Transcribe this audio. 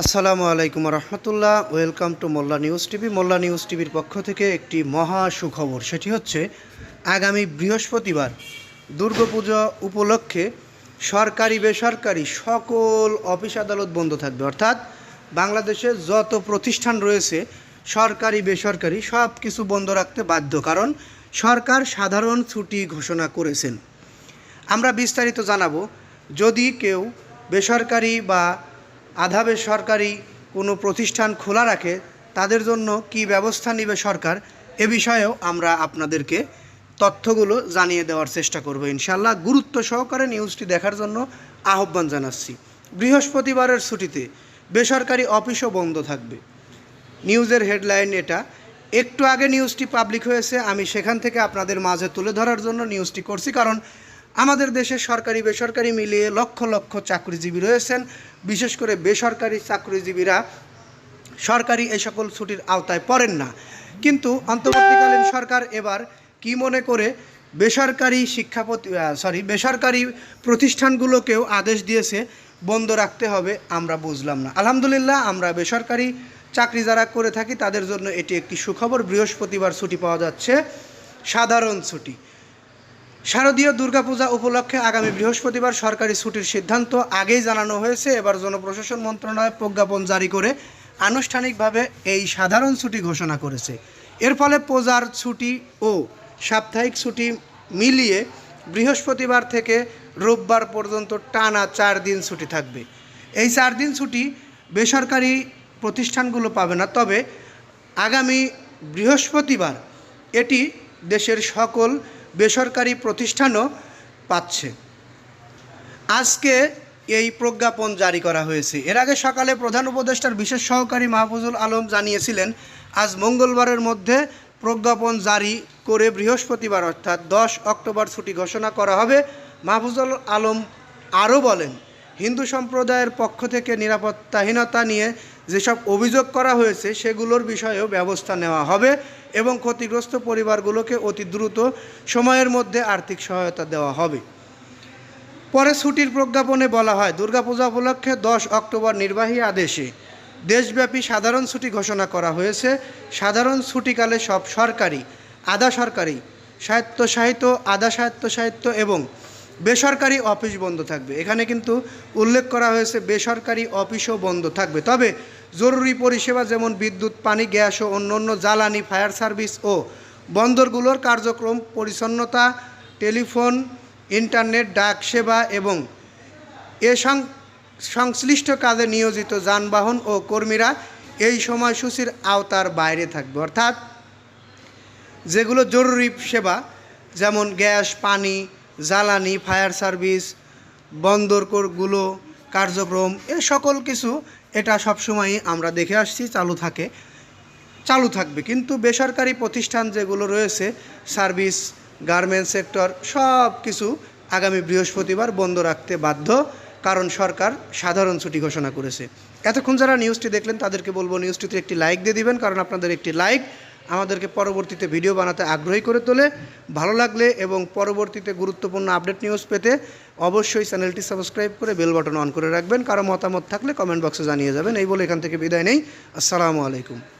আসসালামু আলাইকুম রহমতুল্লাহ, welcome to Molla news TV. Molla news টিভির পক্ষ থেকে একটি মহা সুখবর, সেটি হচ্ছে আগামী বৃহস্পতিবার দুর্গাপূজা উপলক্ষে সরকারি বেসরকারি সকল অফিস আদালত বন্ধ থাকবে। অর্থাৎ বাংলাদেশে যত প্রতিষ্ঠান রয়েছে, সরকারি, বেসরকারি, সব কিছু বন্ধ রাখতে বাধ্য, কারণ সরকার সাধারণ ছুটি ঘোষণা করেছেন। আমরা বিস্তারিত জানাব, যদি কেউ বেসরকারি বা আধা বেসরকারি কোনো প্রতিষ্ঠান খোলা রাখে, তাদের জন্য কি ব্যবস্থা নেবে সরকার, এ বিষয়েও আমরা আপনাদেরকে তথ্যগুলো জানিয়ে দেওয়ার চেষ্টা করব ইনশাল্লাহ গুরুত্ব সহকারে নিউজটি দেখার জন্য আহ্বান জানাচ্ছি। বৃহস্পতিবারের ছুটিতে বেসরকারি অফিসও বন্ধ থাকবে। নিউজের হেডলাইন এটা। একটু আগে নিউজটি পাবলিক হয়েছে, আমি সেখান থেকে আপনাদের মাঝে তুলে ধরার জন্য নিউজটি করছি, কারণ আমাদের দেশে সরকারি, বেসরকারি মিলিয়ে লক্ষ লক্ষ চাকরিজীবী রয়েছেন। বিশেষ করে বেসরকারি চাকরিজীবীরা সরকারি এই সকল ছুটির আওতায় পড়েন না। কিন্তু অন্তর্বর্তীকালীন সরকার এবার কি মনে করে, বেসরকারি শিক্ষাপতি সরি বেসরকারি প্রতিষ্ঠানগুলোকেও আদেশ দিয়েছে, বন্ধ রাখতে হবে, আমরা বুঝলাম না। আলহামদুলিল্লাহ, আমরা বেসরকারি চাকরি যারা করে থাকি, তাদের জন্য এটি একটি সুখবর। বৃহস্পতিবার ছুটি পাওয়া যাচ্ছে, সাধারণ ছুটি। শারদীয় দুর্গাপূজা উপলক্ষে আগামী বৃহস্পতিবার সরকারি ছুটির সিদ্ধান্ত আগেই জানানো হয়েছে। এবার জনপ্রশাসন মন্ত্রণালয় প্রজ্ঞাপন জারি করে আনুষ্ঠানিকভাবে এই সাধারণ ছুটি ঘোষণা করেছে। এর ফলে পূজার ছুটি ও সাপ্তাহিক ছুটি মিলিয়ে বৃহস্পতিবার থেকে রোববার পর্যন্ত টানা চার দিন ছুটি থাকবে। এই চার দিন ছুটি বেসরকারি প্রতিষ্ঠানগুলো পাবে না, তবে আগামী বৃহস্পতিবার এটি দেশের সকল বেসরকারি প্রতিষ্ঠানও পাচ্ছে। আজকে এই প্রজ্ঞাপন জারি করা হয়েছে। এর আগে সকালে প্রধান উপদেষ্টার বিশেষ সহকারী মাহফুজুল আলম জানিয়েছিলেন, আজ মঙ্গলবারের মধ্যে প্রজ্ঞাপন জারি করে বৃহস্পতিবার, অর্থাৎ দশ অক্টোবর ছুটি ঘোষণা করা হবে। মাহফুজুল আলম আরও বলেন, হিন্দু সম্প্রদায়ের পক্ষ থেকে নিরাপত্তাহীনতা নিয়ে যেসব অভিযোগ করা হয়েছে, সেগুলোর বিষয়েও ব্যবস্থা নেওয়া হবে। এবং ক্ষতিগ্রস্ত পরিবারগুলোকে অতি দ্রুত সময়ের মধ্যে আর্থিক সহায়তা দেওয়া হবে। পরে ছুটির প্রজ্ঞাপনে বলা হয়, দুর্গাপূজা উপলক্ষে দশ অক্টোবর নির্বাহী আদেশে দেশব্যাপী সাধারণ ছুটি ঘোষণা করা হয়েছে। সাধারণ ছুটিকালে সব সরকারি, আধা সরকারি স্বায়ত্তশাসিত আধা স্বায়ত্তশাসিত এবং বেসরকারি অফিস বন্ধ থাকবে। এখানে কিন্তু উল্লেখ করা হয়েছে, বেসরকারি অফিসও বন্ধ থাকবে। তবে জরুরি পরিষেবা যেমন বিদ্যুৎ, পানি, গ্যাস ও অন্যান্য জ্বালানি, ফায়ার সার্ভিস ও বন্দরগুলোর কার্যক্রম, পরিচ্ছন্নতা, টেলিফোন, ইন্টারনেট, ডাক সেবা এবং এ সংশ্লিষ্ট কাজে নিয়োজিত যানবাহন ও কর্মীরা এই সময়সূচির আওতার বাইরে থাকবে। অর্থাৎ যেগুলো জরুরি সেবা, যেমন গ্যাস, পানি, জ্বালানি, ফায়ার সার্ভিস, বন্দরগুলো কার্যক্রম, এ সকল কিছু এটা সবসময়ই আমরা দেখে আসছি, চালু থাকে, চালু থাকবে। কিন্তু বেসরকারি প্রতিষ্ঠান যেগুলো রয়েছে, সার্ভিস, গার্মেন্টস সেক্টর, সব কিছু আগামী বৃহস্পতিবার বন্ধ রাখতে বাধ্য, কারণ সরকার সাধারণ ছুটি ঘোষণা করেছে। এতক্ষণ যারা নিউজটি দেখলেন, তাদেরকে বলব নিউজটিতে একটি লাইক দিয়ে দিবেন, কারণ আপনাদের একটি লাইক আমাদেরকে পরবর্তীতে ভিডিও বানাতে আগ্রহী করে তোলে। ভালো লাগলে এবং পরবর্তীতে গুরুত্বপূর্ণ আপডেট নিউজ পেতে অবশ্যই চ্যানেলটি সাবস্ক্রাইব করে বেল বাটন অন করে রাখবেন। কারও মতামত থাকলে কমেন্ট বক্সে জানিয়ে যাবেন। এই বলে এখান থেকে বিদায় নেই। আসসালামু আলাইকুম।